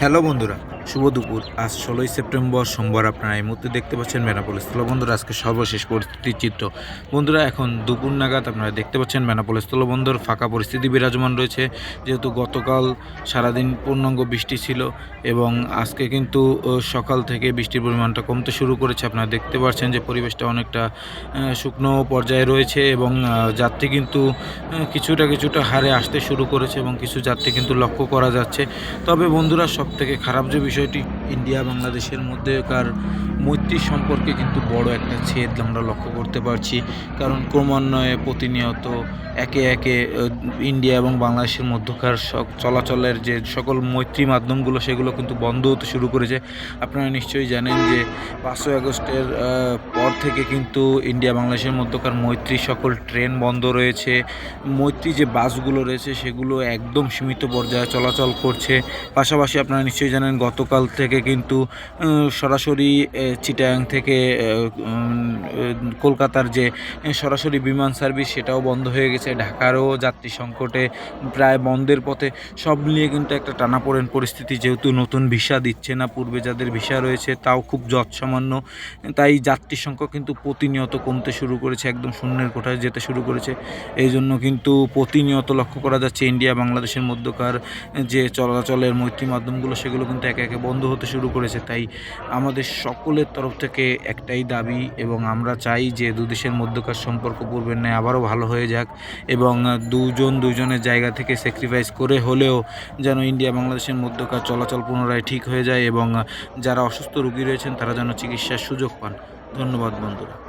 Hello বন্ধুরা শুভ দুপুর। আজ ষোলোই সেপ্টেম্বর, সোমবার আপনারা এই মুহূর্তে দেখতে পাচ্ছেন বেনাপোলিস স্থল বন্ধুরা, আজকে সর্বশেষ পরিস্থিতির চিত্র। বন্ধুরা, এখন দুপুর নাগাদ আপনারা দেখতে পাচ্ছেন বেনাপোলিস স্থল বন্দর ফাঁকা পরিস্থিতি বিরাজমান রয়েছে। যেহেতু গতকাল সারাদিন পূর্ণাঙ্গ বৃষ্টি ছিল এবং আজকে কিন্তু সকাল থেকে বৃষ্টির পরিমাণটা কমতে শুরু করেছে। আপনারা দেখতে পাচ্ছেন যে পরিবেশটা অনেকটা শুকনো পর্যায়ে রয়েছে এবং যাত্রী কিন্তু কিছুটা কিছুটা হারে আসতে শুরু করেছে এবং কিছু যাত্রী কিন্তু লক্ষ্য করা যাচ্ছে। তবে বন্ধুরা সব থেকে খারাপ যে বিষয়টি ইন্ডিয়া, বাংলাদেশের মধ্যেকার মৈত্রী সম্পর্কে কিন্তু বড় একটা ছেদ আমরা লক্ষ্য করতে পারছি। কারণ ক্রমান্বয়ে প্রতিনিয়ত একে একে ইন্ডিয়া এবং বাংলাদেশের মধ্যকার চলাচলের যে সকল মৈত্রী মাধ্যমগুলো, সেগুলো কিন্তু বন্ধ হতে শুরু করেছে। আপনারা নিশ্চয়ই জানেন যে পাঁচই আগস্টের পর থেকে কিন্তু ইন্ডিয়া, বাংলাদেশের মধ্যকার মৈত্রী সকল ট্রেন বন্ধ রয়েছে। মৈত্রী যে বাসগুলো রয়েছে, সেগুলো একদম সীমিত পর্যায়ে চলাচল করছে। পাশাপাশি আপনারা নিশ্চয়ই জানেন, গতকাল থেকে কিন্তু সরাসরি চিটাগাং থেকে কলকাতার যে সরাসরি বিমান সার্ভিস সেটাও বন্ধ হয়ে গেছে। ঢাকারও যাত্রী সংকটে প্রায় বন্ধের পথে সব মিলিয়ে কিন্তু একটা টানাপোড়েন পরিস্থিতি, যেহেতু নতুন ভিসা দিচ্ছে না, পূর্বে যাদের ভিসা রয়েছে তাও খুব যৎসামান্য। তাই যাত্রী সংখ্যা কিন্তু প্রতিনিয়ত কমতে শুরু করেছে, একদম শূন্যের কোঠায় যেতে শুরু করেছে। এই জন্য কিন্তু প্রতিনিয়ত লক্ষ্য করা যাচ্ছে, ইন্ডিয়া, বাংলাদেশের মধ্যকার যে চলাচলের মৈত্রী মাধ্যমগুলো, সেগুলো কিন্তু একে একে বন্ধ হতে শুরু করেছে। তাই আমাদের সকলের তরফ থেকে একটাই দাবি এবং আমরা চাই যে দু দেশের মধ্যকার সম্পর্ক পূর্বের ন্যায় আবারও ভালো হয়ে যাক এবং দুজন দুজনের জায়গা থেকে স্যাক্রিফাইস করে হলেও যেন ইন্ডিয়া বাংলাদেশের মধ্যকার চলাচল পুনরায় ঠিক হয়ে যায় এবং যারা অসুস্থ রোগী রয়েছেন তারা যেন চিকিৎসার সুযোগ পান। ধন্যবাদ বন্ধুরা।